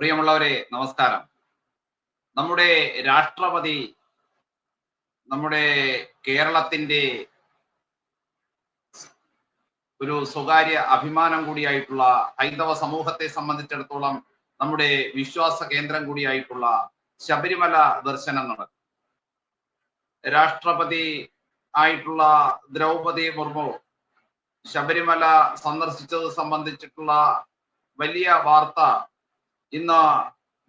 പ്രിയമുള്ളവരെ നമസ്കാരം. നമ്മുടെ രാഷ്ട്രപതി നമ്മുടെ കേരളത്തിന്റെ ഒരു സ്വകാര്യ അഭിമാനം കൂടിയായിട്ടുള്ള ഹൈന്ദവ സമൂഹത്തെ സംബന്ധിച്ചിടത്തോളം നമ്മുടെ വിശ്വാസ കേന്ദ്രം കൂടിയായിട്ടുള്ള ശബരിമല ദർശനം നടക്കും. രാഷ്ട്രപതി ആയിട്ടുള്ള ദ്രൗപദി മുർമു ശബരിമല സന്ദർശിച്ചത് സംബന്ധിച്ചിട്ടുള്ള വലിയ വാർത്ത ഇന്ന്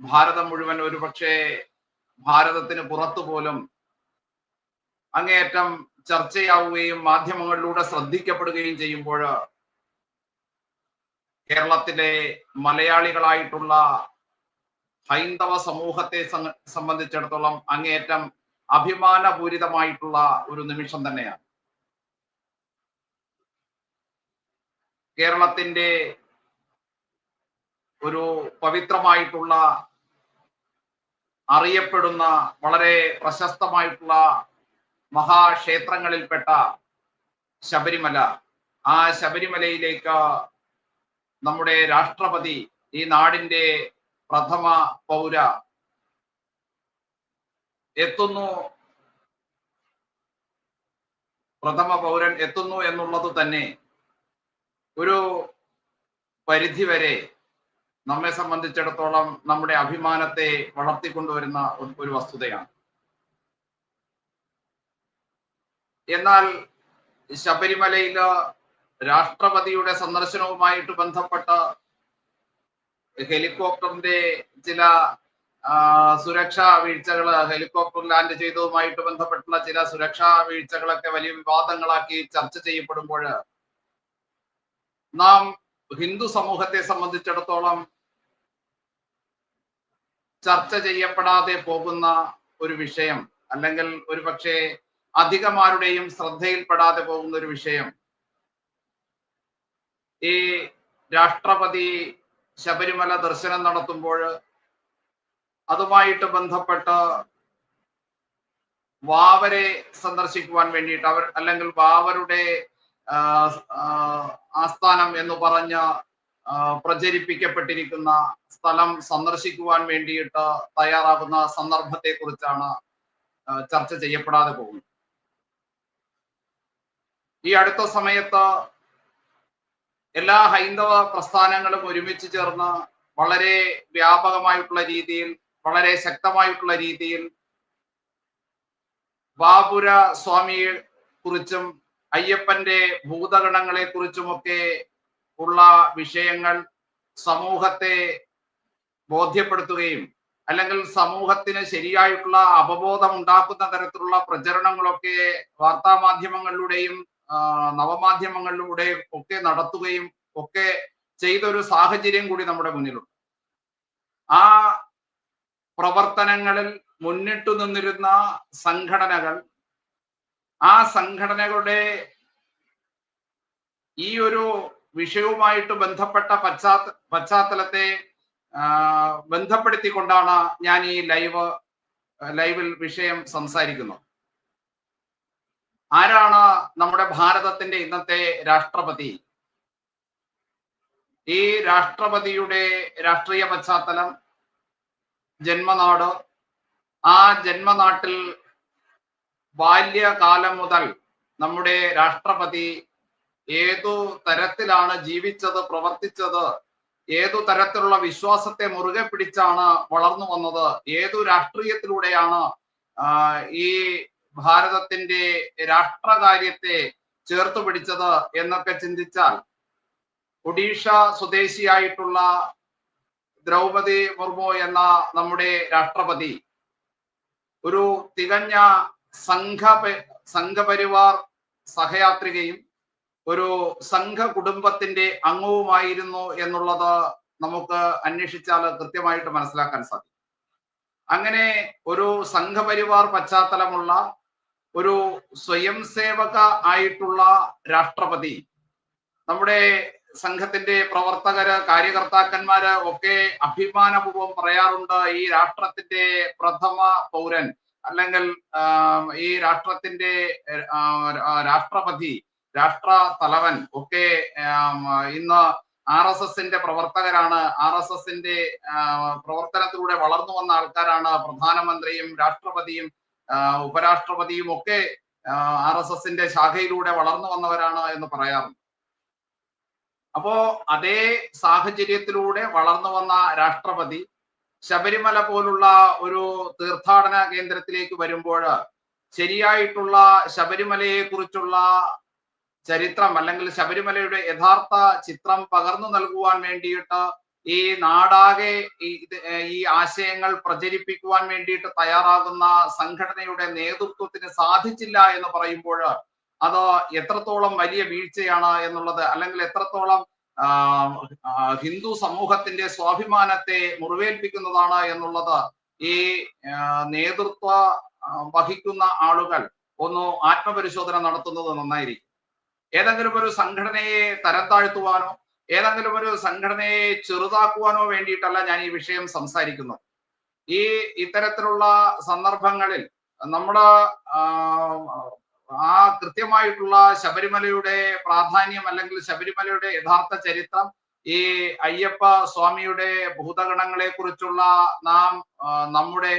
ഭാരതം മുഴുവൻ ഒരുപക്ഷെ ഭാരതത്തിന് പുറത്തു പോലും അങ്ങേയറ്റം ചർച്ചയാവുകയും മാധ്യമങ്ങളിലൂടെ ശ്രദ്ധിക്കപ്പെടുകയും ചെയ്യുമ്പോൾ കേരളത്തിലെ മലയാളികളായിട്ടുള്ള ഹൈന്ദവ സമൂഹത്തെ സംബന്ധിച്ചിടത്തോളം അങ്ങേയറ്റം അഭിമാനപൂരിതമായിട്ടുള്ള ഒരു നിമിഷം തന്നെയാണ്. കേരളത്തിന്റെ ഒരു പവിത്രമായിട്ടുള്ള അറിയപ്പെടുന്ന വളരെ പ്രശസ്തമായിട്ടുള്ള മഹാക്ഷേത്രങ്ങളിൽപ്പെട്ട ശബരിമല. ആ ശബരിമലയിലേക്ക് നമ്മുടെ രാഷ്ട്രപതി ഈ നാടിന്റെ പ്രഥമ പൗര എത്തുന്നു. പ്രഥമ പൗരൻ എത്തുന്നു എന്നുള്ളത് തന്നെ ഒരു പരിധിവരെ നമ്മെ സംബന്ധിച്ചിടത്തോളം നമ്മുടെ അഭിമാനത്തെ വളർത്തിക്കൊണ്ടുവരുന്ന ഒരു വസ്തുതയാണ്. എന്നാൽ ശബരിമലയിൽ രാഷ്ട്രപതിയുടെ സന്ദർശനവുമായിട്ട് ബന്ധപ്പെട്ട ഹെലികോപ്റ്ററിന്റെ ചില സുരക്ഷാ വീഴ്ചകൾ ഹെലികോപ്റ്റർ ലാൻഡ് ചെയ്തതുമായിട്ട് ബന്ധപ്പെട്ടുള്ള ചില സുരക്ഷാ വീഴ്ചകളൊക്കെ വലിയ വിവാദങ്ങളാക്കി ചർച്ച ചെയ്യപ്പെടുമ്പോൾ നാം ഹിന്ദു സമൂഹത്തെ സംബന്ധിച്ചിടത്തോളം ചർച്ച ചെയ്യപ്പെടാതെ പോകുന്ന ഒരു വിഷയം അല്ലെങ്കിൽ ഒരു പക്ഷേ അധികമാരുടെയും ശ്രദ്ധയിൽപ്പെടാതെ പോകുന്ന ഒരു വിഷയം ഈ രാഷ്ട്രപതി ശബരിമല ദർശനം നടത്തുമ്പോൾ അതുമായിട്ട് ബന്ധപ്പെട്ട് വാവരെ സന്ദർശിക്കുവാൻ വേണ്ടിയിട്ട് അവർ അല്ലെങ്കിൽ വാവരുടെ ആസ്ഥാനം എന്ന് പറഞ്ഞ് പ്രചരിപ്പിക്കപ്പെട്ടിരിക്കുന്ന സ്ഥലം സന്ദർശിക്കുവാൻ വേണ്ടിയിട്ട് തയ്യാറാകുന്ന സന്ദർഭത്തെ കുറിച്ചാണ് ചർച്ച ചെയ്യപ്പെടാതെ പോകുന്നത്. ഈ അടുത്ത സമയത്ത് എല്ലാ ഹൈന്ദവ പ്രസ്ഥാനങ്ങളും ഒരുമിച്ച് ചേർന്ന് വളരെ വ്യാപകമായിട്ടുള്ള രീതിയിൽ വളരെ ശക്തമായിട്ടുള്ള രീതിയിൽ ബാപുര സ്വാമിയെ കുറിച്ചും അയ്യപ്പന്റെ ഭൂതഗണങ്ങളെ കുറിച്ചുമൊക്കെ ഉള്ള വിഷയങ്ങൾ സമൂഹത്തെ ബോധ്യപ്പെടുത്തുകയും അല്ലെങ്കിൽ സമൂഹത്തിന് ശരിയായിട്ടുള്ള അവബോധം ഉണ്ടാക്കുന്ന തരത്തിലുള്ള പ്രചരണങ്ങളൊക്കെ വാർത്താ മാധ്യമങ്ങളിലൂടെയും നവമാധ്യമങ്ങളിലൂടെയും ഒക്കെ നടത്തുകയും ഒക്കെ ചെയ്തൊരു സാഹചര്യം കൂടി നമ്മുടെ മുന്നിലുണ്ട്. ആ പ്രവർത്തനങ്ങളിൽ മുന്നിട്ടു നിന്നിരുന്ന സംഘടനകൾ ആ സംഘടനകളുടെ ഈ ഒരു വിഷയവുമായിട്ട് ബന്ധപ്പെട്ട പശ്ചാത്ത പശ്ചാത്തലത്തെ ബന്ധപ്പെടുത്തിക്കൊണ്ടാണ് ഞാൻ ഈ ലൈവ് ലൈവിൽ വിഷയം സംസാരിക്കുന്നത് ആരാണ് നമ്മുടെ ഭാരതത്തിന്റെ ഇന്നത്തെ രാഷ്ട്രപതി? ഈ രാഷ്ട്രപതിയുടെ രാഷ്ട്രീയ പശ്ചാത്തലം ജന്മനാട് ആ ജന്മനാട്ടിൽ ബാല്യകാലം മുതൽ നമ്മുടെ രാഷ്ട്രപതി ഏതു തരത്തിലാണ് ജീവിച്ചത് പ്രവർത്തിച്ചത് ഏതു തരത്തിലുള്ള വിശ്വാസത്തെ മുറുകെ പിടിച്ചാണ് വളർന്നു വന്നത് ഏതു രാഷ്ട്രീയത്തിലൂടെയാണ് ഈ ഭാരതത്തിന്റെ രാഷ്ട്രകാര്യത്തെ ചേർത്തു പിടിച്ചത് എന്നൊക്കെ ചിന്തിച്ചാൽ ഒഡീഷ സ്വദേശിയായിട്ടുള്ള ദ്രൗപതി മുർമു എന്ന നമ്മുടെ രാഷ്ട്രപതി ഒരു തികഞ്ഞ സംഘ സംഘപരിവാർ സഹയാത്രികയും ഒരു സംഘ കുടുംബത്തിന്റെ അംഗവുമായിരുന്നു എന്നുള്ളത് നമുക്ക് അന്വേഷിച്ചാൽ കൃത്യമായിട്ട് മനസ്സിലാക്കാൻ സാധിക്കും. അങ്ങനെ ഒരു സംഘപരിവാർ പശ്ചാത്തലമുള്ള ഒരു സ്വയം സേവക ആയിട്ടുള്ള രാഷ്ട്രപതി നമ്മുടെ സംഘത്തിന്റെ പ്രവർത്തകര് കാര്യകർത്താക്കന്മാര് ഒക്കെ അഭിമാനപൂർവം പറയാറുണ്ട് ഈ രാഷ്ട്രത്തിന്റെ പ്രഥമ പൗരൻ അല്ലെങ്കിൽ ഈ രാഷ്ട്രത്തിന്റെ രാഷ്ട്രപതി രാഷ്ട്ര തലവൻ ഒക്കെ ഇന്ന് ആർ എസ് എസിന്റെ പ്രവർത്തകരാണ്. ആർ എസ് എസിന്റെ പ്രവർത്തനത്തിലൂടെ വളർന്നു വന്ന ആൾക്കാരാണ്. പ്രധാനമന്ത്രിയും രാഷ്ട്രപതിയും ഉപരാഷ്ട്രപതിയും ഒക്കെ ആർ എസ് എസിന്റെ ശാഖയിലൂടെ വളർന്നു വന്നവരാണ് എന്ന് പറയാറുണ്ട്. അപ്പോ അതേ സാഹചര്യത്തിലൂടെ വളർന്നു വന്ന രാഷ്ട്രപതി ശബരിമല പോലുള്ള ഒരു തീർത്ഥാടന കേന്ദ്രത്തിലേക്ക് വരുമ്പോൾ ശരിയായിട്ടുള്ള ശബരിമലയെ കുറിച്ചുള്ള ചരിത്രം അല്ലെങ്കിൽ ശബരിമലയുടെ യഥാർത്ഥ ചിത്രം പകർന്നു നൽകുവാൻ വേണ്ടിയിട്ട് ഈ നാടാകെ ഈ ആശയങ്ങൾ പ്രചരിപ്പിക്കുവാൻ വേണ്ടിയിട്ട് തയ്യാറാകുന്ന സംഘടനയുടെ നേതൃത്വത്തിന് സാധിച്ചില്ല എന്ന് പറയുമ്പോൾ അത് എത്രത്തോളം വലിയ വീഴ്ചയാണ് എന്നുള്ളത് അല്ലെങ്കിൽ എത്രത്തോളം ഹിന്ദു സമൂഹത്തിന്റെ സ്വാഭിമാനത്തെ മുറിവേൽപ്പിക്കുന്നതാണ് എന്നുള്ളത് ഈ നേതൃത്വ വഹിക്കുന്ന ആളുകൾ ഒന്ന് ആത്മപരിശോധന നടത്തുന്നത് നന്നായിരിക്കും. ഏതെങ്കിലും ഒരു സംഘടനയെ തരം താഴ്ത്തുവാനോ ഏതെങ്കിലും ഒരു സംഘടനയെ ചെറുതാക്കുവാനോ വേണ്ടിയിട്ടല്ല ഞാൻ ഈ വിഷയം സംസാരിക്കുന്നത്. ഈ ഇത്തരത്തിലുള്ള സന്ദർഭങ്ങളിൽ നമ്മുടെ ആ, കൃത്യമായിട്ടുള്ള ശബരിമലയുടെ പ്രാധാന്യം അല്ലെങ്കിൽ ശബരിമലയുടെ യഥാർത്ഥ ചരിത്രം ഈ അയ്യപ്പ സ്വാമിയുടെ ഭൂതഗണങ്ങളെ കുറിച്ചുള്ള നാം നമ്മുടെ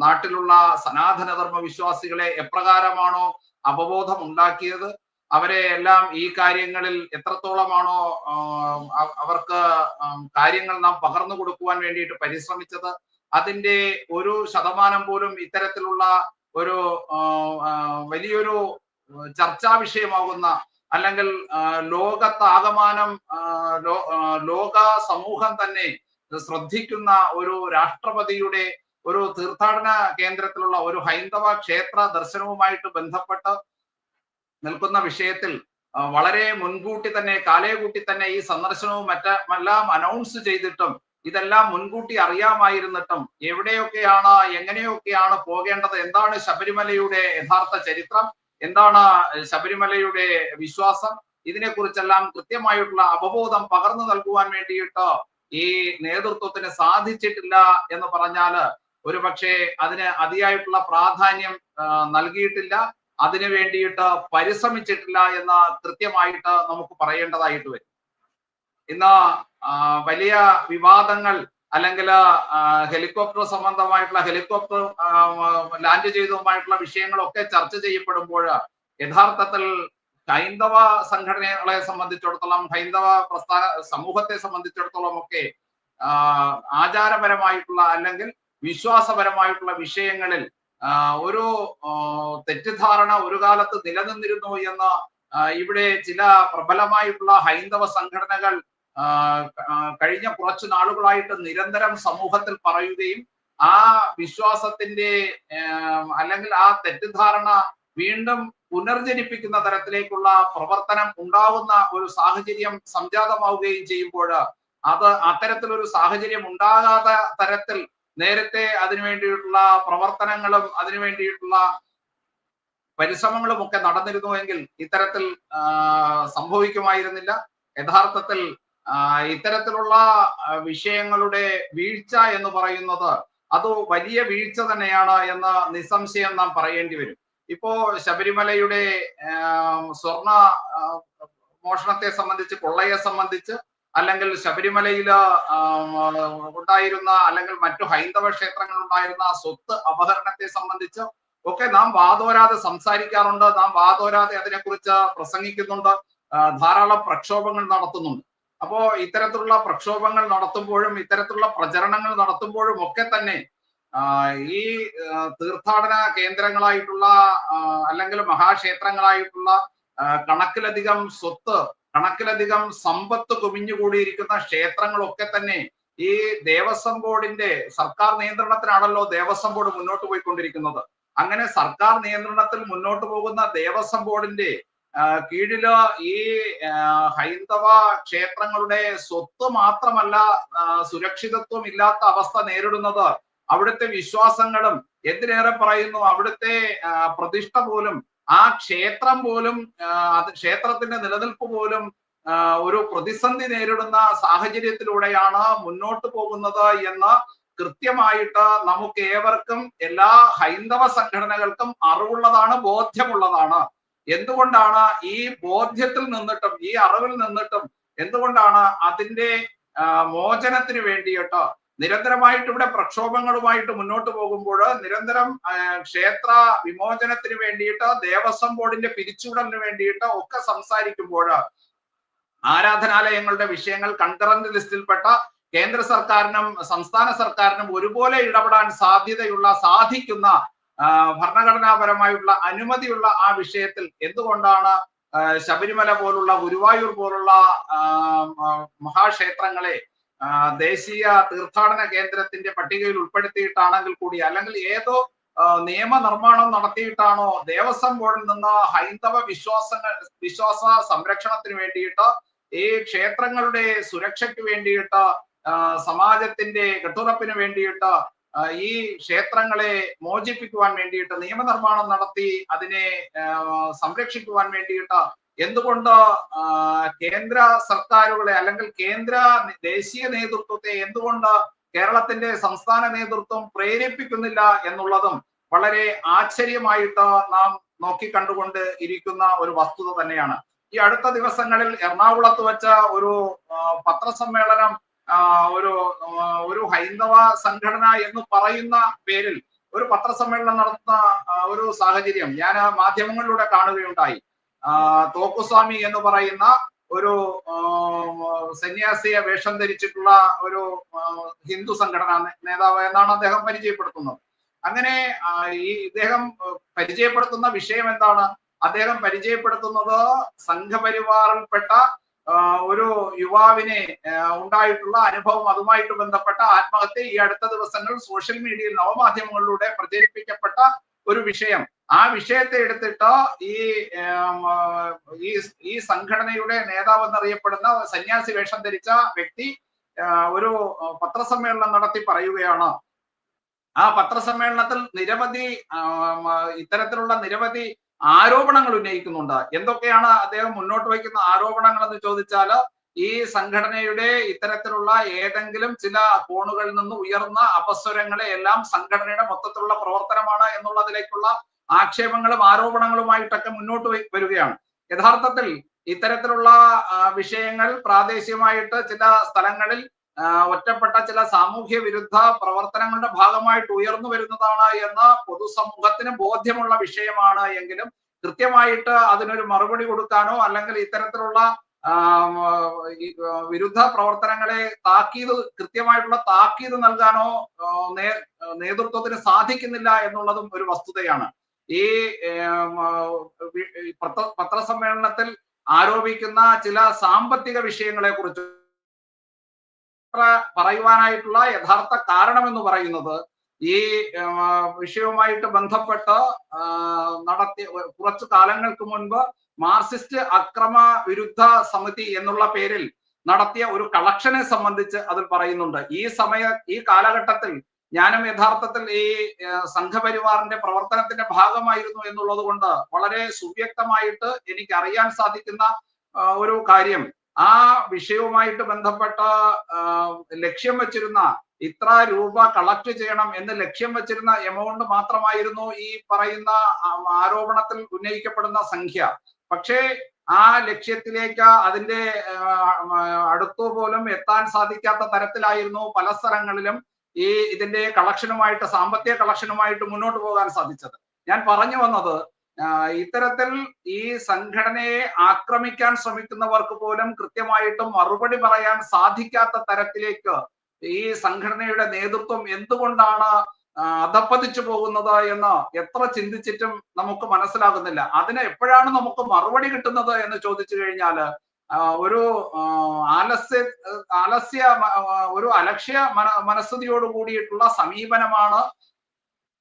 നാട്ടിലുള്ള സനാതനധർമ്മ വിശ്വാസികളെ എപ്രകാരമാണോ അവബോധം ഉണ്ടാക്കിയത് അവരെ എല്ലാം ഈ കാര്യങ്ങളിൽ എത്രത്തോളമാണോ അവർക്ക് കാര്യങ്ങൾ നാം പകർന്നു കൊടുക്കുവാൻ വേണ്ടിയിട്ട് പരിശ്രമിച്ചത്? അതിന്റെ ഒരു ശതമാനം പോലും ഇത്തരത്തിലുള്ള ഒരു വലിയൊരു ചർച്ചാ വിഷയമാകുന്ന അല്ലെങ്കിൽ ലോകത്താകമാനം ലോക സമൂഹം തന്നെ ശ്രദ്ധിക്കുന്ന ഒരു രാഷ്ട്രപതിയുടെ ഒരു തീർത്ഥാടന കേന്ദ്രത്തിലുള്ള ഒരു ഹൈന്ദവ ക്ഷേത്ര ദർശനവുമായിട്ട് ബന്ധപ്പെട്ട് നിൽക്കുന്ന വിഷയത്തിൽ വളരെ മുൻകൂട്ടി തന്നെ കാലയെകൂട്ടി തന്നെ ഈ സന്ദർശനവും മറ്റെല്ലാം അനൗൺസ് ചെയ്തിട്ടും ഇതെല്ലാം മുൻകൂട്ടി അറിയാമായിരുന്നിട്ടും എവിടെയൊക്കെയാണ് എങ്ങനെയൊക്കെയാണ് പോകേണ്ടത്? എന്താണ് ശബരിമലയുടെ യഥാർത്ഥ ചരിത്രം? എന്താണ് ശബരിമലയുടെ വിശ്വാസം? ഇതിനെക്കുറിച്ചെല്ലാം കൃത്യമായിട്ടുള്ള അവബോധം പകർന്നു നൽകുവാൻ വേണ്ടിയിട്ട് ഈ നേതൃത്വത്തിന് സാധിച്ചിട്ടില്ല എന്ന് പറഞ്ഞാൽ ഒരു പക്ഷേ അതിന് അതിയായിട്ടുള്ള പ്രാധാന്യം നൽകിയിട്ടില്ല. അതിനു വേണ്ടിയിട്ട് പരിശ്രമിച്ചിട്ടില്ല എന്ന് കൃത്യമായിട്ട് നമുക്ക് പറയേണ്ടതായിട്ട് വരും. ഇന്ന് വലിയ വിവാദങ്ങൾ അല്ലെങ്കിൽ ഹെലികോപ്റ്റർ സംബന്ധമായിട്ടുള്ള ഹെലികോപ്റ്റർ ലാൻഡ് ചെയ്തതുമായിട്ടുള്ള വിഷയങ്ങളൊക്കെ ചർച്ച ചെയ്യപ്പെടുമ്പോൾ യഥാർത്ഥത്തിൽ ഹൈന്ദവ സംഘടനകളെ സംബന്ധിച്ചിടത്തോളം ഹൈന്ദവ പ്രസ്ഥാന സമൂഹത്തെ സംബന്ധിച്ചിടത്തോളം ഒക്കെ ആചാരപരമായിട്ടുള്ള അല്ലെങ്കിൽ വിശ്വാസപരമായിട്ടുള്ള വിഷയങ്ങളിൽ ഒരു തെറ്റിദ്ധാരണ ഒരു കാലത്ത് നിലനിന്നിരുന്നു എന്ന് ഇവിടെ ചില പ്രബലമായിട്ടുള്ള ഹൈന്ദവ സംഘടനകൾ കഴിഞ്ഞ കുറച്ചു നാളുകളായിട്ട് നിരന്തരം സമൂഹത്തിൽ പറയുകയും ആ വിശ്വാസത്തിന്റെ അല്ലെങ്കിൽ ആ തെറ്റിദ്ധാരണ വീണ്ടും പുനർജനിപ്പിക്കുന്ന തരത്തിലേക്കുള്ള പ്രവർത്തനം ഉണ്ടാവുന്ന ഒരു സാഹചര്യം സംജാതമാവുകയും ചെയ്യുമ്പോൾ അത് അത്തരത്തിലൊരു സാഹചര്യം ഉണ്ടാകാത്ത തരത്തിൽ നേരത്തെ അതിനു വേണ്ടിയിട്ടുള്ള പ്രവർത്തനങ്ങളും അതിനു വേണ്ടിയിട്ടുള്ള പരിശ്രമങ്ങളും ഒക്കെ നടന്നിരുന്നുവെങ്കിൽ ഇത്തരത്തിൽ സംഭവിക്കുമായിരുന്നില്ല. യഥാർത്ഥത്തിൽ ഇത്തരത്തിലുള്ള വിഷയങ്ങളുടെ വീഴ്ച എന്ന് പറയുന്നത് അത് വലിയ വീഴ്ച തന്നെയാണ് എന്ന് നിസ്സംശയം നാം പറയേണ്ടി വരും. ഇപ്പോ ശബരിമലയുടെ സ്വർണ മോഷണത്തെ സംബന്ധിച്ച് കൊള്ളയെ സംബന്ധിച്ച് അല്ലെങ്കിൽ ശബരിമലയിൽ ഉണ്ടായിരുന്ന അല്ലെങ്കിൽ മറ്റു ഹൈന്ദവ ക്ഷേത്രങ്ങളിൽ ഉണ്ടായിരുന്ന സ്വത്ത് അപഹരണത്തെ സംബന്ധിച്ച് ഒക്കെ നാം വാതോരാതെ സംസാരിക്കാറുണ്ട്. നാം വാതോരാതെ അതിനെക്കുറിച്ച് പ്രസംഗിക്കുന്നുണ്ട്. ധാരാളം പ്രക്ഷോഭങ്ങൾ നടത്തുന്നുണ്ട്. അപ്പോ ഇത്തരത്തിലുള്ള പ്രക്ഷോഭങ്ങൾ നടത്തുമ്പോഴും ഇത്തരത്തിലുള്ള പ്രചരണങ്ങൾ നടത്തുമ്പോഴും ഒക്കെ തന്നെ ഈ തീർത്ഥാടന കേന്ദ്രങ്ങളായിട്ടുള്ള അല്ലെങ്കിൽ മഹാക്ഷേത്രങ്ങളായിട്ടുള്ള കണക്കിലധികം സ്വത്ത് കണക്കിലധികം സമ്പത്ത് കുമിഞ്ഞുകൂടിയിരിക്കുന്ന ക്ഷേത്രങ്ങളൊക്കെ തന്നെ ഈ ദേവസ്വം ബോർഡിന്റെ സർക്കാർ നിയന്ത്രണത്തിനാണല്ലോ ദേവസ്വം ബോർഡ് മുന്നോട്ട് പോയിക്കൊണ്ടിരിക്കുന്നത്. അങ്ങനെ സർക്കാർ നിയന്ത്രണത്തിൽ മുന്നോട്ട് പോകുന്ന ദേവസ്വം ബോർഡിന്റെ കീഴിൽ ഈ ഹൈന്ദവ ക്ഷേത്രങ്ങളുടെ സ്വത്ത് മാത്രമല്ല സുരക്ഷിതത്വം ഇല്ലാത്ത അവസ്ഥ നേരിടുന്നത് അവിടുത്തെ വിശ്വാസങ്ങളും എന്തിനേറെ പറയുന്നു? അവിടുത്തെ പ്രതിഷ്ഠ പോലും ആ ക്ഷേത്രം പോലും അത് ക്ഷേത്രത്തിന്റെ നിലനിൽപ്പ് പോലും ഒരു പ്രതിസന്ധി നേരിടുന്ന സാഹചര്യത്തിലൂടെയാണ് മുന്നോട്ട് പോകുന്നത് എന്ന് കൃത്യമായിട്ട് നമുക്ക് ഏവർക്കും എല്ലാ ഹൈന്ദവ സംഘടനകൾക്കും അറിവുള്ളതാണ് ബോധ്യമുള്ളതാണ്. എന്തുകൊണ്ടാണ് ഈ ബോധ്യത്തിൽ നിന്നിട്ടും ഈ അറിവിൽ നിന്നിട്ടും എന്തുകൊണ്ടാണ് അതിന്റെ മോചനത്തിന് വേണ്ടിയിട്ട് നിരന്തരമായിട്ട് ഇവിടെ പ്രക്ഷോഭങ്ങളുമായിട്ട് മുന്നോട്ട് പോകുമ്പോൾ നിരന്തരം ക്ഷേത്ര വിമോചനത്തിന് വേണ്ടിയിട്ട് ദേവസ്വം ബോർഡിന്റെ പിരിച്ചുവിടലിന് വേണ്ടിയിട്ട് ഒക്കെ സംസാരിക്കുമ്പോൾ ആരാധനാലയങ്ങളുടെ വിഷയങ്ങൾ കൺകറന്റ് ലിസ്റ്റിൽപ്പെട്ട കേന്ദ്ര സർക്കാരിനും സംസ്ഥാന സർക്കാരിനും ഒരുപോലെ ഇടപെടാൻ സാധ്യതയുള്ള സാധിക്കുന്ന ഭരണഘടനാപരമായുള്ള അനുമതിയുള്ള ആ വിഷയത്തിൽ എന്തുകൊണ്ടാണ് ശബരിമല പോലുള്ള ഗുരുവായൂർ പോലുള്ള മഹാക്ഷേത്രങ്ങളെ ദേശീയ തീർത്ഥാടന കേന്ദ്രത്തിന്റെ പട്ടികയിൽ ഉൾപ്പെടുത്തിയിട്ടാണെങ്കിൽ കൂടി അല്ലെങ്കിൽ ഏതോ നിയമനിർമ്മാണം നടത്തിയിട്ടാണോ ദേവസ്വം ബോർഡിൽ നിന്ന് ഹൈന്ദവ വിശ്വാസങ്ങൾ വിശ്വാസ സംരക്ഷണത്തിന് വേണ്ടിയിട്ട് ഈ ക്ഷേത്രങ്ങളുടെ സുരക്ഷയ്ക്ക് വേണ്ടിയിട്ട് സമാജത്തിന്റെ കെട്ടുറപ്പിന് വേണ്ടിയിട്ട് ഈ ക്ഷേത്രങ്ങളെ മോചിപ്പിക്കുവാൻ വേണ്ടിയിട്ട് നിയമനിർമ്മാണം നടത്തി അതിനെ സംരക്ഷിക്കുവാൻ വേണ്ടിയിട്ട് എന്തുകൊണ്ട് കേന്ദ്ര സർക്കാരുകളെ അല്ലെങ്കിൽ കേന്ദ്ര ദേശീയ നേതൃത്വത്തെ എന്തുകൊണ്ട് കേരളത്തിന്റെ സംസ്ഥാന നേതൃത്വം പ്രേരിപ്പിക്കുന്നില്ല എന്നുള്ളതും വളരെ ആശ്ചര്യമായിട്ട് നാം നോക്കിക്കണ്ടുകൊണ്ട് ഇരിക്കുന്ന ഒരു വസ്തുത തന്നെയാണ്. ഈ അടുത്ത ദിവസങ്ങളിൽ എറണാകുളത്ത് വെച്ച ഒരു പത്രസമ്മേളനം ഒരു ഒരു ഹൈന്ദവ സംഘടന എന്ന് പറയുന്ന പേരിൽ ഒരു പത്രസമ്മേളനം നടത്തുന്ന ഒരു സാഹചര്യം ഞാൻ മാധ്യമങ്ങളിലൂടെ കാണുകയുണ്ടായി. തോക്കുസ്വാമി എന്ന് പറയുന്ന ഒരു സന്യാസിയെ വേഷം ധരിച്ചിട്ടുള്ള ഒരു ഹിന്ദു സംഘടന നേതാവ് എന്നാണ് അദ്ദേഹം പരിചയപ്പെടുത്തുന്നത്. അങ്ങനെ ഈ ഇദ്ദേഹം പരിചയപ്പെടുത്തുന്ന വിഷയം എന്താണ്? അദ്ദേഹം പരിചയപ്പെടുത്തുന്നത് സംഘപരിവാറിൽപ്പെട്ട ഒരു യുവാവിനെ ഉണ്ടായിട്ടുള്ള അനുഭവം അതുമായിട്ട് ബന്ധപ്പെട്ട ആത്മഹത്യ ഈ അടുത്ത ദിവസങ്ങൾ സോഷ്യൽ മീഡിയയിൽ നവമാധ്യമങ്ങളിലൂടെ പ്രചരിപ്പിക്കപ്പെട്ട ഒരു വിഷയം. ആ വിഷയത്തെ എടുത്തിട്ട് ഈ ഈ സംഘടനയുടെ നേതാവ് എന്നറിയപ്പെടുന്ന സന്യാസി വേഷം ധരിച്ച വ്യക്തി ഒരു പത്രസമ്മേളനം നടത്തി പറയുകയാണ്. ആ പത്രസമ്മേളനത്തിൽ നിരവധി ഇത്തരത്തിലുള്ള നിരവധി ആരോപണങ്ങൾ ഉന്നയിക്കുന്നുണ്ട്. എന്തൊക്കെയാണ് അദ്ദേഹം മുന്നോട്ട് വയ്ക്കുന്ന ആരോപണങ്ങൾ എന്ന് ചോദിച്ചാൽ ഈ സംഘടനയുടെ ഇത്തരത്തിലുള്ള ഏതെങ്കിലും ചില കോണുകളിൽ നിന്ന് ഉയർന്ന അപസ്വരങ്ങളെ എല്ലാം സംഘടനയുടെ മൊത്തത്തിലുള്ള പ്രവർത്തനമാണ് എന്നുള്ളതിലേക്കുള്ള ആക്ഷേപങ്ങളും ആരോപണങ്ങളുമായിട്ടൊക്കെ മുന്നോട്ട് വരികയാണ്. യഥാർത്ഥത്തിൽ ഇത്തരത്തിലുള്ള വിഷയങ്ങൾ പ്രാദേശികമായിട്ട് ചില സ്ഥലങ്ങളിൽ ഒറ്റപ്പെട്ട ചില സാമൂഹ്യ വിരുദ്ധ പ്രവർത്തനങ്ങളുടെ ഭാഗമായിട്ട് ഉയർന്നു വരുന്നതാണ് എന്ന് പൊതുസമൂഹത്തിന് ബോധ്യമുള്ള വിഷയമാണ് എങ്കിലും കൃത്യമായിട്ട് അതിനൊരു മറുപടി കൊടുക്കാനോ അല്ലെങ്കിൽ ഇത്തരത്തിലുള്ള വിരുദ്ധ പ്രവർത്തനങ്ങളെ താക്കീത് കൃത്യമായിട്ടുള്ള താക്കീത് നൽകാനോ നേതൃത്വത്തിന് സാധിക്കുന്നില്ല എന്നുള്ളതും ഒരു വസ്തുതയാണ്. ഈ പത്രസമ്മേളനത്തിൽ ആരോപിക്കുന്ന ചില സാമ്പത്തിക വിഷയങ്ങളെ കുറിച്ച് പറയുവാനായിട്ടുള്ള യഥാർത്ഥ കാരണം എന്ന് പറയുന്നത് ഈ വിഷയവുമായിട്ട് ബന്ധപ്പെട്ട് നടത്തിയ കുറച്ചു കാലങ്ങൾക്ക് മുൻപ് മാർസിസ്റ്റ് അക്രമ വിരുദ്ധ സമിതി എന്നുള്ള പേരിൽ നടത്തിയ ഒരു കളക്ഷനെ സംബന്ധിച്ച് അതിൽ പറയുന്നുണ്ട്. ഈ സമയ ഈ കാലഘട്ടത്തിൽ ഞാനും യഥാർത്ഥത്തിൽ ഈ സംഘപരിവാറിന്റെ പ്രവർത്തനത്തിന്റെ ഭാഗമായിരുന്നു എന്നുള്ളത് കൊണ്ട് വളരെ സുവ്യക്തമായിട്ട് എനിക്ക് അറിയാൻ സാധിക്കുന്ന ഒരു കാര്യം ആ വിഷയവുമായിട്ട് ബന്ധപ്പെട്ട ലക്ഷ്യം വെച്ചിരുന്ന ഇത്ര രൂപ കളക്ട് ചെയ്യണം എന്ന് ലക്ഷ്യം വെച്ചിരുന്ന എമൗണ്ട് മാത്രമായിരുന്നു ഈ പറയുന്ന ആരോപണത്തിൽ ഉന്നയിക്കപ്പെടുന്ന സംഖ്യ. പക്ഷേ ആ ലക്ഷ്യത്തിലേക്ക് അതിന്റെ അടുത്തു പോലും എത്താൻ സാധിക്കാത്ത തരത്തിലായിരുന്നു പല സ്ഥലങ്ങളിലും ഈ ഇതിന്റെ കളക്ഷനുമായിട്ട് സാമ്പത്തിക കളക്ഷനുമായിട്ട് മുന്നോട്ട് പോകാൻ സാധിച്ചത്. ഞാൻ പറഞ്ഞു വന്നത് ഇത്തരത്തിൽ ഈ സംഘടനയെ ആക്രമിക്കാൻ ശ്രമിക്കുന്നവർക്ക് പോലും കൃത്യമായിട്ടും മറുപടി പറയാൻ സാധിക്കാത്ത തരത്തിലേക്ക് ഈ സംഘടനയുടെ നേതൃത്വം എന്തുകൊണ്ടാണ് അധപ്പതിച്ചു പോകുന്നത് എന്ന് എത്ര ചിന്തിച്ചിട്ടും നമുക്ക് മനസ്സിലാകുന്നില്ല. അതിന് എപ്പോഴാണ് നമുക്ക് മറുപടി കിട്ടുന്നത് എന്ന് ചോദിച്ചു കഴിഞ്ഞാൽ ഒരു ആലസ്യ ആലസ്യ ഒരു അലക്ഷ്യ മന മനസ്ഥിതിയോട് കൂടിയിട്ടുള്ള സമീപനമാണ്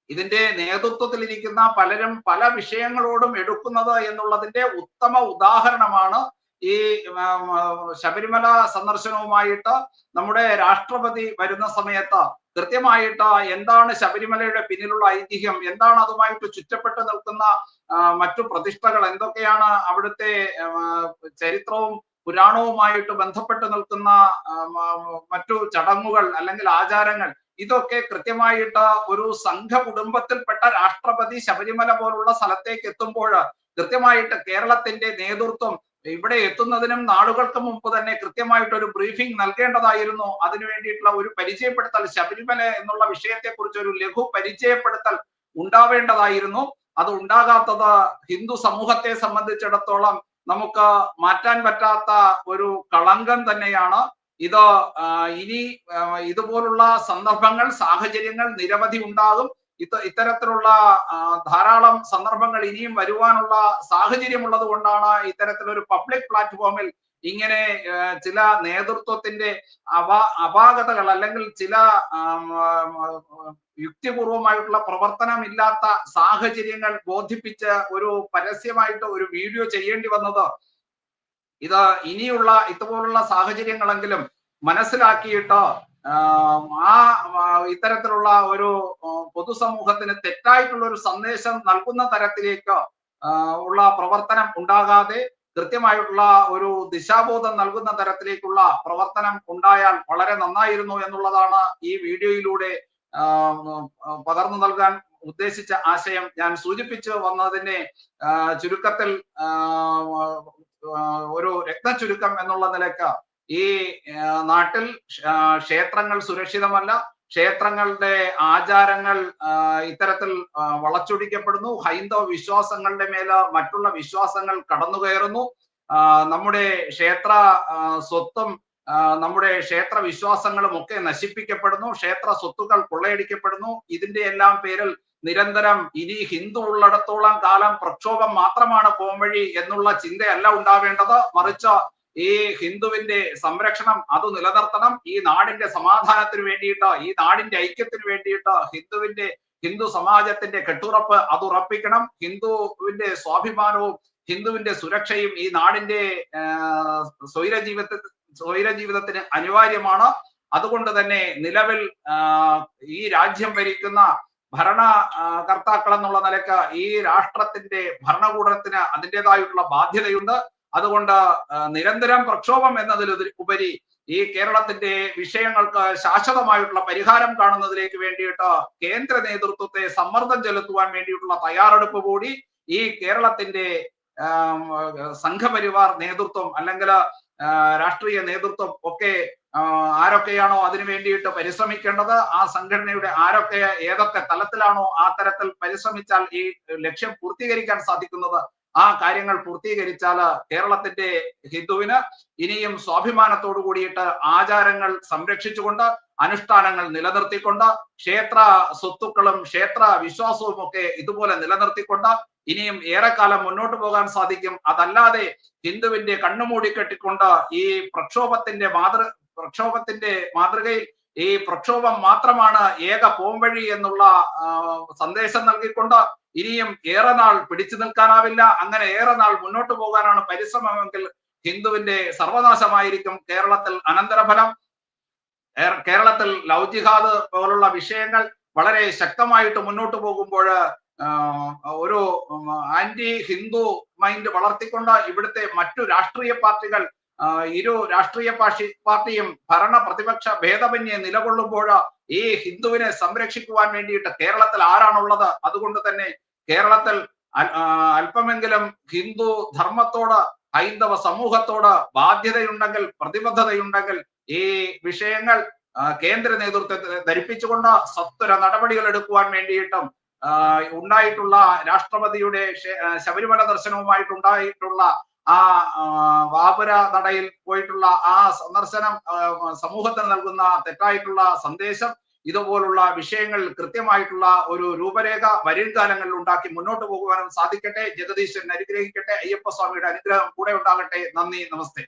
ഇതിന്റെ നേതൃത്വത്തിലിരിക്കുന്ന പലരും പല വിഷയങ്ങളോടും എടുക്കുന്നത് എന്നുള്ളതിന്റെ ഉത്തമ ഉദാഹരണമാണ് ഈ ശബരിമല സന്ദർശനവുമായിട്ട് നമ്മുടെ രാഷ്ട്രപതി വരുന്ന സമയത്ത് കൃത്യമായിട്ട് എന്താണ് ശബരിമലയുടെ പിന്നിലുള്ള ഐതിഹ്യം എന്താണ് അതുമായിട്ട് ചുറ്റപ്പെട്ട് നിൽക്കുന്ന മറ്റു പ്രതിഷ്ഠകൾ എന്തൊക്കെയാണ് അവിടുത്തെ ചരിത്രവും പുരാണവുമായിട്ട് ബന്ധപ്പെട്ട് നിൽക്കുന്ന മറ്റു ചടങ്ങുകൾ അല്ലെങ്കിൽ ആചാരങ്ങൾ ഇതൊക്കെ കൃത്യമായിട്ട് ഒരു സംഘ കുടുംബത്തിൽപ്പെട്ട രാഷ്ട്രപതി ശബരിമല പോലുള്ള സ്ഥലത്തേക്ക് എത്തുമ്പോൾ കൃത്യമായിട്ട് കേരളത്തിന്റെ നേതൃത്വം ഇവിടെ എത്തുന്നതിനും നാളുകൾക്ക് മുമ്പ് തന്നെ കൃത്യമായിട്ട് ഒരു ബ്രീഫിംഗ് നൽകേണ്ടതായിരുന്നു. അതിനു വേണ്ടിയിട്ടുള്ള ഒരു പരിചയപ്പെടുത്തൽ ശബരിമല എന്നുള്ള വിഷയത്തെ കുറിച്ച് ഒരു ലഘു പരിചയപ്പെടുത്തൽ ഉണ്ടാവേണ്ടതായിരുന്നു. അത് ഉണ്ടാകാത്തത് ഹിന്ദു സമൂഹത്തെ സംബന്ധിച്ചിടത്തോളം നമുക്ക് മാറ്റാൻ പറ്റാത്ത ഒരു കളങ്കം തന്നെയാണ്. ഇത് ഇനി ഇതുപോലുള്ള സന്ദർഭങ്ങൾ സാഹചര്യങ്ങൾ നിരവധി ഉണ്ടാകും. ഇത്ത ഇത്തരത്തിലുള്ള ധാരാളം സന്ദർഭങ്ങൾ ഇനിയും വരുവാനുള്ള സാഹചര്യമുള്ളത് കൊണ്ടാണ് ഇത്തരത്തിലൊരു പബ്ലിക് പ്ലാറ്റ്ഫോമിൽ ഇങ്ങനെ ചില നേതൃത്വത്തിന്റെ അപാ അപാകതകൾ അല്ലെങ്കിൽ ചില യുക്തിപൂർവമായിട്ടുള്ള പ്രവർത്തനം യുക്തിപൂർവമായിട്ടുള്ള പ്രവർത്തനമില്ലാത്ത സാഹചര്യങ്ങൾ ബോധിപ്പിച്ച് ഒരു പരസ്യമായിട്ട് ഒരു വീഡിയോ ചെയ്യേണ്ടി വന്നത് ഇത് ഇനിയുള്ള ഇതുപോലുള്ള സാഹചര്യങ്ങളെങ്കിലും മനസ്സിലാക്കിയിട്ട് ആ ഇത്തരത്തിലുള്ള ഒരു പൊതുസമൂഹത്തിന് തെറ്റായിട്ടുള്ള ഒരു സന്ദേശം നൽകുന്ന തരത്തിലേക്ക് ഉള്ള പ്രവർത്തനം ഉണ്ടാകാതെ കൃത്യമായിട്ടുള്ള ഒരു ദിശാബോധം നൽകുന്ന തരത്തിലേക്കുള്ള പ്രവർത്തനം ഉണ്ടായാൽ വളരെ നന്നായിരുന്നു എന്നുള്ളതാണ് ഈ വീഡിയോയിലൂടെ പകർന്നു നൽകാൻ ഉദ്ദേശിച്ച ആശയം. ഞാൻ സൂചിപ്പിച്ചു വന്നതിനെ ചുരുക്കത്തിൽ ഒരു രത്നചുരുക്കം എന്നുള്ള നിലയ്ക്ക് ഈ നാട്ടിൽ ക്ഷേത്രങ്ങൾ സുരക്ഷിതമല്ല. ക്ഷേത്രങ്ങളുടെ ആചാരങ്ങൾ ഇത്തരത്തിൽ വളച്ചൊടിക്കപ്പെടുന്നു. ഹൈന്ദവ വിശ്വാസങ്ങളുടെ മേല മറ്റുള്ള വിശ്വാസങ്ങൾ കടന്നു കയറുന്നു നമ്മുടെ ക്ഷേത്ര സ്വത്തും നമ്മുടെ ക്ഷേത്ര വിശ്വാസങ്ങളും ഒക്കെ നശിപ്പിക്കപ്പെടുന്നു. ക്ഷേത്ര സ്വത്തുക്കൾ കൊള്ളയടിക്കപ്പെടുന്നു. ഇതിന്റെ എല്ലാം പേരിൽ നിരന്തരം ഇനി ഹിന്ദു ഉള്ളിടത്തോളം കാലം പ്രക്ഷോഭം മാത്രമാണ് പോംവഴി എന്നുള്ള ചിന്തയല്ല ഉണ്ടാവേണ്ടത്. മറിച്ച് ഈ ഹിന്ദുവിന്റെ സംരക്ഷണം അത് നിലനിർത്തണം. ഈ നാടിന്റെ സമാധാനത്തിന് വേണ്ടിയിട്ട് ഈ നാടിന്റെ ഐക്യത്തിന് വേണ്ടിയിട്ട് ഹിന്ദുവിന്റെ ഹിന്ദു സമാജത്തിന്റെ കെട്ടുറപ്പ് അത് ഉറപ്പിക്കണം. ഹിന്ദുവിന്റെ സ്വാഭിമാനവും ഹിന്ദുവിന്റെ സുരക്ഷയും ഈ നാടിന്റെ സ്വൈര ജീവിത ജീവിതത്തിന് അനിവാര്യമാണ്. അതുകൊണ്ട് തന്നെ നിലവിൽ ഈ രാജ്യം ഭരിക്കുന്ന ഭരണ കർത്താക്കൾ എന്നുള്ള നിലയ്ക്ക് ഈ രാഷ്ട്രത്തിന്റെ ഭരണകൂടത്തിന് അതിന്റെതായിട്ടുള്ള ബാധ്യതയുണ്ട്. അതുകൊണ്ട് നിരന്തരം പ്രക്ഷോഭം എന്നതിൽ ഉപരി ഈ കേരളത്തിന്റെ വിഷയങ്ങൾക്ക് ശാശ്വതമായിട്ടുള്ള പരിഹാരം കാണുന്നതിലേക്ക് വേണ്ടിയിട്ട് കേന്ദ്ര നേതൃത്വത്തെ സമ്മർദ്ദം ചെലുത്തുവാൻ വേണ്ടിയിട്ടുള്ള തയ്യാറെടുപ്പ് കൂടി ഈ കേരളത്തിന്റെ സംഘപരിവാർ നേതൃത്വം അല്ലെങ്കിൽ രാഷ്ട്രീയ നേതൃത്വം ഒക്കെ ആരൊക്കെയാണോ അതിനു വേണ്ടിയിട്ട് പരിശ്രമിക്കേണ്ടത്? ആ സംഘടനയുടെ ആരൊക്കെ ഏതൊക്കെ തലത്തിലാണോ ആ തരത്തിൽ പരിശ്രമിച്ചാൽ ഈ ലക്ഷ്യം പൂർത്തീകരിക്കാൻ സാധിക്കുന്നത്? ആ കാര്യങ്ങൾ പൂർത്തീകരിച്ചാൽ കേരളത്തിന്റെ ഹിന്ദുവിന് ഇനിയും സ്വാഭിമാനത്തോടു കൂടിയിട്ട് ആചാരങ്ങൾ സംരക്ഷിച്ചുകൊണ്ട് അനുഷ്ഠാനങ്ങൾ നിലനിർത്തിക്കൊണ്ട് ക്ഷേത്ര സ്വത്തുക്കളും ക്ഷേത്ര വിശ്വാസവും ഒക്കെ ഇതുപോലെ നിലനിർത്തിക്കൊണ്ട് ഇനിയും ഏറെക്കാലം മുന്നോട്ട് പോകാൻ സാധിക്കും. അതല്ലാതെ ഹിന്ദുവിന്റെ കണ്ണുമൂടി കെട്ടിക്കൊണ്ട് ഈ പ്രക്ഷോഭത്തിന്റെ മാതൃ പ്രക്ഷോഭത്തിന്റെ മാതൃകയിൽ ഈ പ്രക്ഷോഭം മാത്രമാണ് ഏക പോംവഴി എന്നുള്ള സന്ദേശം നൽകിക്കൊണ്ട് ഇനിയും ഏറെ നാൾ പിടിച്ചു നിൽക്കാനാവില്ല. അങ്ങനെ ഏറെ നാൾ മുന്നോട്ട് പോകാനാണ് പരിശ്രമമെങ്കിൽ ഹിന്ദുവിന്റെ സർവനാശമായിരിക്കും കേരളത്തിൽ അനന്തരഫലം. കേരളത്തിൽ ലവ് ജിഹാദ് പോലുള്ള വിഷയങ്ങൾ വളരെ ശക്തമായിട്ട് മുന്നോട്ട് പോകുമ്പോൾ ഒരു ആന്റി ഹിന്ദു മൈൻഡ് വളർത്തിക്കൊണ്ട് ഇവിടുത്തെ മറ്റു രാഷ്ട്രീയ പാർട്ടികൾ ഇരു രാഷ്ട്രീയ പാർട്ടി പാർട്ടിയും ഭരണ പ്രതിപക്ഷ ഭേദമന്യെ നിലകൊള്ളുമ്പോൾ ഈ ഹിന്ദുവിനെ സംരക്ഷിക്കുവാൻ വേണ്ടിയിട്ട് കേരളത്തിൽ ആരാണുള്ളത്? അതുകൊണ്ട് തന്നെ കേരളത്തിൽ അല്പമെങ്കിലും ഹിന്ദു ധർമ്മത്തോട് ഹൈന്ദവ സമൂഹത്തോട് ബാധ്യതയുണ്ടെങ്കിൽ പ്രതിബദ്ധതയുണ്ടെങ്കിൽ ഈ വിഷയങ്ങൾ കേന്ദ്ര നേതൃത്വത്തെ ധരിപ്പിച്ചുകൊണ്ട് സത്വര നടപടികൾ എടുക്കുവാൻ വേണ്ടിയിട്ടും ഉണ്ടായിട്ടുള്ള രാഷ്ട്രപതിയുടെ ശബരിമല ദർശനവുമായിട്ട് ഉണ്ടായിട്ടുള്ള ആ വാപുര നടയിൽ പോയിട്ടുള്ള ആ സന്ദർശനം സമൂഹത്തിന് നൽകുന്ന തെറ്റായിട്ടുള്ള സന്ദേശം ഇതുപോലുള്ള വിഷയങ്ങൾ കൃത്യമായിട്ടുള്ള ഒരു രൂപരേഖ വരും കാലങ്ങളിൽ ഉണ്ടാക്കി മുന്നോട്ട് പോകുവാനും സാധിക്കട്ടെ. ജഗദീശ്വരൻ അനുഗ്രഹിക്കട്ടെ. അയ്യപ്പ സ്വാമിയുടെ അനുഗ്രഹം കൂടെ ഉണ്ടാകട്ടെ. നന്ദി നമസ്തേ.